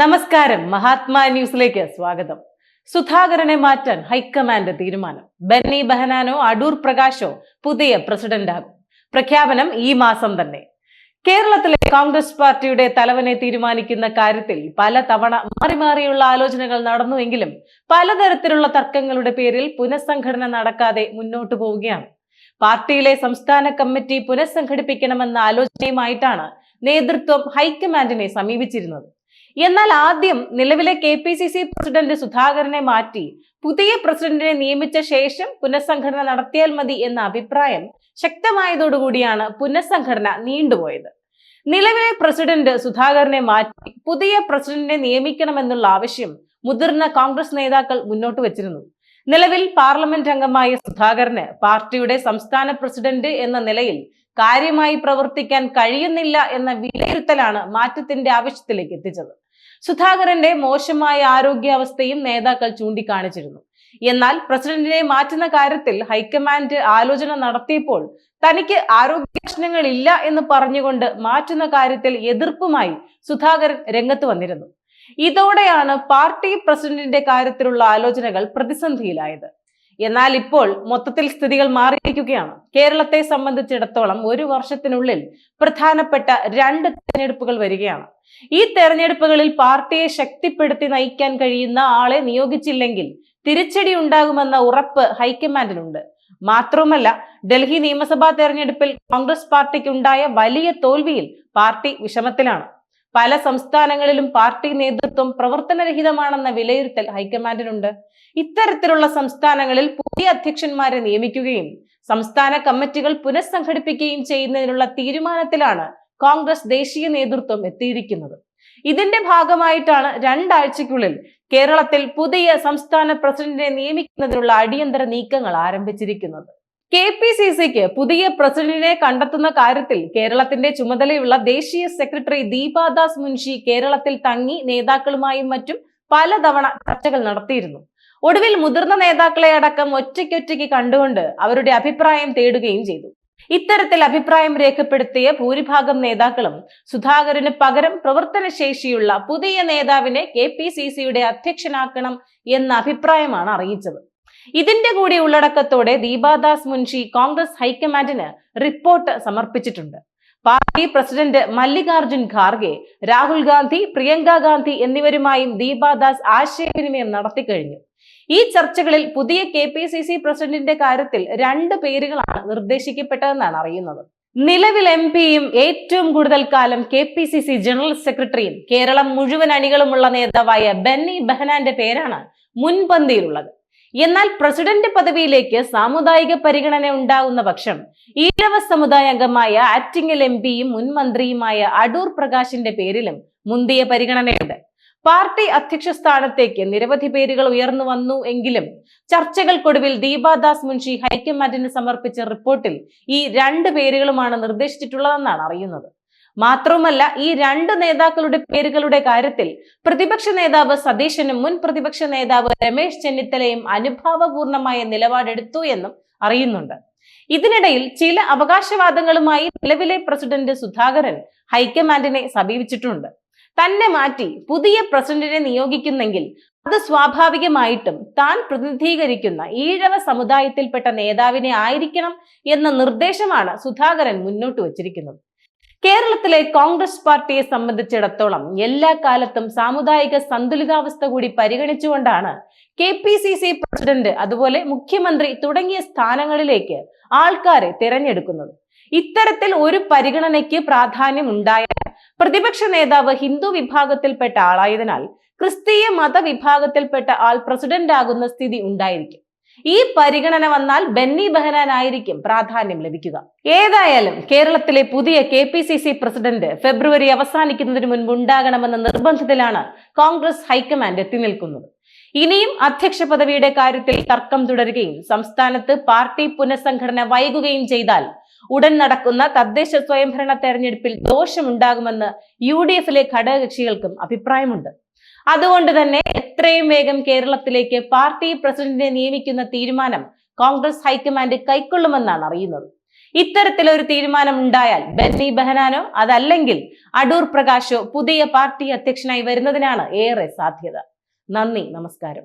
നമസ്കാരം. മഹാത്മാ ന്യൂസിലേക്ക് സ്വാഗതം. സുധാകരനെ മാറ്റാൻ ഹൈക്കമാൻഡ് തീരുമാനം. ബെന്നി ബഹനാനോ അടൂർ പ്രകാശോ പുതിയ പ്രസിഡന്റാകും. പ്രഖ്യാപനം ഈ മാസം തന്നെ. കേരളത്തിലെ കോൺഗ്രസ് പാർട്ടിയുടെ തലവനെ തീരുമാനിക്കുന്ന കാര്യത്തിൽ പല തവണ മാറി മാറിയുള്ള ആലോചനകൾ നടന്നുവെങ്കിലും പലതരത്തിലുള്ള തർക്കങ്ങളുടെ പേരിൽ പുനഃസംഘടന നടക്കാതെ മുന്നോട്ടു പോവുകയാണ്. പാർട്ടിയിലെ സംസ്ഥാന കമ്മിറ്റി പുനഃസംഘടിപ്പിക്കണമെന്ന ആലോചനയുമായിട്ടാണ് നേതൃത്വം ഹൈക്കമാൻഡിനെ സമീപിച്ചിരുന്നത്. എന്നാൽ ആദ്യം നിലവിലെ K P C C president സുധാകരനെ മാറ്റി പുതിയ പ്രസിഡന്റിനെ നിയമിച്ച ശേഷം പുനഃസംഘടന നടത്തിയാൽ മതി എന്ന അഭിപ്രായം ശക്തമായതോടുകൂടിയാണ് പുനഃസംഘടന നീണ്ടുപോയത്. നിലവിലെ പ്രസിഡന്റ് സുധാകരനെ മാറ്റി പുതിയ പ്രസിഡന്റിനെ നിയമിക്കണമെന്നുള്ള ആവശ്യം മുതിർന്ന കോൺഗ്രസ് നേതാക്കൾ മുന്നോട്ട് വച്ചിരുന്നു. നിലവിൽ പാർലമെന്റ് അംഗമായ സുധാകരന് പാർട്ടിയുടെ സംസ്ഥാന പ്രസിഡന്റ് എന്ന നിലയിൽ കാര്യമായി പ്രവർത്തിക്കാൻ കഴിയുന്നില്ല എന്ന വിലയിരുത്തലാണ് മാറ്റത്തിന്റെ ആവശ്യത്തിലേക്ക് എത്തിച്ചത്. സുധാകരന്റെ മോശമായ ആരോഗ്യാവസ്ഥയും നേതാക്കൾ ചൂണ്ടിക്കാണിച്ചിരുന്നു. എന്നാൽ പ്രസിഡന്റിനെ മാറ്റുന്ന കാര്യത്തിൽ ഹൈക്കമാൻഡ് ആലോചന നടത്തിയപ്പോൾ തനിക്ക് ആരോഗ്യ പ്രശ്നങ്ങളില്ല എന്ന് പറഞ്ഞുകൊണ്ട് മാറ്റുന്ന കാര്യത്തിൽ എതിർപ്പുമായി സുധാകരൻ രംഗത്ത് വന്നിരുന്നു. ഇതോടെയാണ് പാർട്ടി പ്രസിഡന്റിന്റെ കാര്യത്തിലുള്ള ആലോചനകൾ പ്രതിസന്ധിയിലായത്. എന്നാൽ ഇപ്പോൾ മൊത്തത്തിൽ സ്ഥിതികൾ മാറിയിരിക്കുകയാണ്. കേരളത്തെ സംബന്ധിച്ചിടത്തോളം ഒരു വർഷത്തിനുള്ളിൽ പ്രധാനപ്പെട്ട രണ്ട് തെരഞ്ഞെടുപ്പുകൾ വരികയാണ്. ഈ തെരഞ്ഞെടുപ്പുകളിൽ പാർട്ടിയെ ശക്തിപ്പെടുത്തി നയിക്കാൻ കഴിയുന്ന ആളെ നിയോഗിച്ചില്ലെങ്കിൽ തിരിച്ചടി ഉണ്ടാകുമെന്ന ഉറപ്പ് ഹൈക്കമാൻഡിനുണ്ട് മാത്രവുമല്ല ഡൽഹി നിയമസഭാ തെരഞ്ഞെടുപ്പിൽ കോൺഗ്രസ് പാർട്ടിക്ക് ഉണ്ടായ വലിയ തോൽവിയിൽ പാർട്ടി വിഷമത്തിലാണ്. പല സംസ്ഥാനങ്ങളിലും പാർട്ടി നേതൃത്വം പ്രവർത്തനരഹിതമാണെന്ന വിലയിരുത്തൽ ഹൈക്കമാൻഡിനുണ്ട്. ഇത്തരത്തിലുള്ള സംസ്ഥാനങ്ങളിൽ പുതിയ അധ്യക്ഷന്മാരെ നിയമിക്കുകയും സംസ്ഥാന കമ്മിറ്റികൾ പുനഃസംഘടിപ്പിക്കുകയും ചെയ്യുന്നതിനുള്ള തീരുമാനത്തിലാണ് കോൺഗ്രസ് ദേശീയ നേതൃത്വം എത്തിയിരിക്കുന്നത്. ഇതിന്റെ ഭാഗമായിട്ടാണ് രണ്ടാഴ്ചയ്ക്കുള്ളിൽ കേരളത്തിൽ പുതിയ സംസ്ഥാന പ്രസിഡന്റിനെ നിയമിക്കുന്നതിനുള്ള അടിയന്തര നീക്കങ്ങൾ ആരംഭിച്ചിരിക്കുന്നത്. കെ പി സി സിക്ക് പുതിയ പ്രസിഡന്റിനെ കണ്ടെത്തുന്ന കാര്യത്തിൽ കേരളത്തിന്റെ ചുമതലയുള്ള ദേശീയ സെക്രട്ടറി ദീപാദാസ് മുൻഷി കേരളത്തിൽ തങ്ങി നേതാക്കളുമായും മറ്റും പലതവണ ചർച്ചകൾ നടത്തിയിരുന്നു. ഒടുവിൽ മുതിർന്ന നേതാക്കളെ അടക്കം ഒറ്റയ്ക്കൊറ്റയ്ക്ക് കണ്ടുകൊണ്ട് അവരുടെ അഭിപ്രായം തേടുകയും ചെയ്തു. ഇത്തരത്തിൽ അഭിപ്രായം രേഖപ്പെടുത്തിയ ഭൂരിഭാഗം നേതാക്കളും സുധാകരന് പകരം പ്രവർത്തനശേഷിയുള്ള പുതിയ നേതാവിനെ കെ പി സി സിയുടെ അധ്യക്ഷനാക്കണം എന്ന അഭിപ്രായമാണ് അറിയിച്ചത്. ഇതിന്റെ കൂടി ഉള്ളടക്കത്തോടെ ദീപാദാസ് മുൻഷി കോൺഗ്രസ് ഹൈക്കമാൻഡിന് റിപ്പോർട്ട് സമർപ്പിച്ചിട്ടുണ്ട്. പാർട്ടി പ്രസിഡന്റ് മല്ലികാർജുൻ ഖാർഗെ രാഹുൽ ഗാന്ധി പ്രിയങ്ക ഗാന്ധി എന്നിവരുമായും ദീപാദാസ് ആശയവിനിമയം നടത്തിക്കഴിഞ്ഞു. ഈ ചർച്ചകളിൽ പുതിയ കെ പി സി സി പ്രസിഡന്റിന്റെ കാര്യത്തിൽ രണ്ട് പേരുകളാണ് നിർദ്ദേശിക്കപ്പെട്ടതെന്നാണ് അറിയുന്നത്. നിലവിൽ എം പിയും ഏറ്റവും കൂടുതൽ കാലം K P C C general സെക്രട്ടറിയും കേരളം മുഴുവൻ അണികളുമുള്ള നേതാവായ ബെന്നി ബെഹനാന്റെ പേരാണ് മുൻപന്തിയിലുള്ളത്. എന്നാൽ പ്രസിഡന്റ് പദവിയിലേക്ക് സാമുദായിക പരിഗണന ഉണ്ടാകുന്ന പക്ഷം ഈഴവ സമുദായ അംഗമായ ആറ്റിങ്ങൽ എം പിയും മുൻ മന്ത്രിയുമായ അടൂർ പ്രകാശിന്റെ പേരിലും മുന്തിയ പരിഗണനയുണ്ട്. പാർട്ടി അധ്യക്ഷ സ്ഥാനത്തേക്ക് നിരവധി പേരുകൾ ഉയർന്നു വന്നു എങ്കിലും ചർച്ചകൾക്കൊടുവിൽ ദീപാദാസ് മുൻഷി ഹൈക്കമാൻഡിന് സമർപ്പിച്ച റിപ്പോർട്ടിൽ ഈ രണ്ട് പേരുകളുമാണ് നിർദ്ദേശിച്ചിട്ടുള്ളതെന്നാണ് അറിയുന്നത്. മാത്രവുമല്ല ഈ രണ്ട് നേതാക്കളുടെ പേരുകളുടെ കാര്യത്തിൽ പ്രതിപക്ഷ നേതാവ് സതീശനും മുൻ പ്രതിപക്ഷ നേതാവ് രമേശ് ചെന്നിത്തലയും അനുഭാവപൂർണമായ നിലപാടെടുത്തു എന്നും അറിയുന്നുണ്ട്. ഇതിനിടയിൽ ചില അവകാശവാദങ്ങളുമായി നിലവിലെ പ്രസിഡന്റ് സുധാകരൻ ഹൈക്കമാൻഡിനെ സമീപിച്ചിട്ടുണ്ട്. തന്നെ മാറ്റി പുതിയ പ്രസിഡന്റിനെ നിയോഗിക്കുന്നെങ്കിൽ അത് സ്വാഭാവികമായിട്ടും താൻ പ്രതിനിധീകരിക്കുന്ന ഈഴവ സമുദായത്തിൽപ്പെട്ട നേതാവിനെ ആയിരിക്കണം എന്ന നിർദ്ദേശമാണ് സുധാകരൻ മുന്നോട്ട് വച്ചിരിക്കുന്നത്. കേരളത്തിലെ കോൺഗ്രസ് പാർട്ടിയെ സംബന്ധിച്ചിടത്തോളം എല്ലാ കാലത്തും സാമുദായിക സന്തുലിതാവസ്ഥ കൂടി പരിഗണിച്ചുകൊണ്ടാണ് K P C C president അതുപോലെ മുഖ്യമന്ത്രി തുടങ്ങിയ സ്ഥാനങ്ങളിലേക്ക് ആൾക്കാരെ തിരഞ്ഞെടുക്കുന്നത്. ഇത്തരത്തിൽ ഒരു പരിഗണനയ്ക്ക് പ്രാധാന്യം ഉണ്ടായ പ്രതിപക്ഷ നേതാവ് ഹിന്ദു വിഭാഗത്തിൽപ്പെട്ട ആളായതിനാൽ ക്രിസ്തീയ മതവിഭാഗത്തിൽപ്പെട്ട ആൾ പ്രസിഡന്റ് ആകുന്ന സ്ഥിതി ഉണ്ടായിരിക്കും. ഈ പരിഗണന വന്നാൽ ബെന്നി ബെഹനാനായിരിക്കും പ്രാധാന്യം ലഭിക്കുക. ഏതായാലും കേരളത്തിലെ പുതിയ K P C C president ഫെബ്രുവരി അവസാനിക്കുന്നതിന് മുൻപ് ഉണ്ടാകണമെന്ന നിർബന്ധത്തിലാണ് കോൺഗ്രസ് ഹൈക്കമാൻഡ് എത്തി നിൽക്കുന്നത്. ഇനിയും അധ്യക്ഷ പദവിയുടെ കാര്യത്തിൽ തർക്കം തുടരുകയും സംസ്ഥാനത്ത് പാർട്ടി പുനഃസംഘടന വൈകുകയും ചെയ്താൽ ഉടൻ നടക്കുന്ന തദ്ദേശ സ്വയംഭരണ തെരഞ്ഞെടുപ്പിൽ ദോഷമുണ്ടാകുമെന്ന് യു ഡി എഫിലെ ഘടകകക്ഷികൾക്കും അഭിപ്രായമുണ്ട്. അതുകൊണ്ട് തന്നെ എത്രയും വേഗം കേരളത്തിലേക്ക് പാർട്ടി പ്രസിഡന്റിനെ നിയമിക്കുന്ന തീരുമാനം കോൺഗ്രസ് ഹൈക്കമാൻഡ് കൈക്കൊള്ളുമെന്നാണ് അറിയുന്നത്. ഇത്തരത്തിലൊരു തീരുമാനം ഉണ്ടായാൽ ബെന്നി ബെഹനാനോ അതല്ലെങ്കിൽ അടൂർ പ്രകാശോ പുതിയ പാർട്ടി അധ്യക്ഷനായി വരുന്നതിനാണ് ഏറെ സാധ്യത. നന്ദി നമസ്കാരം.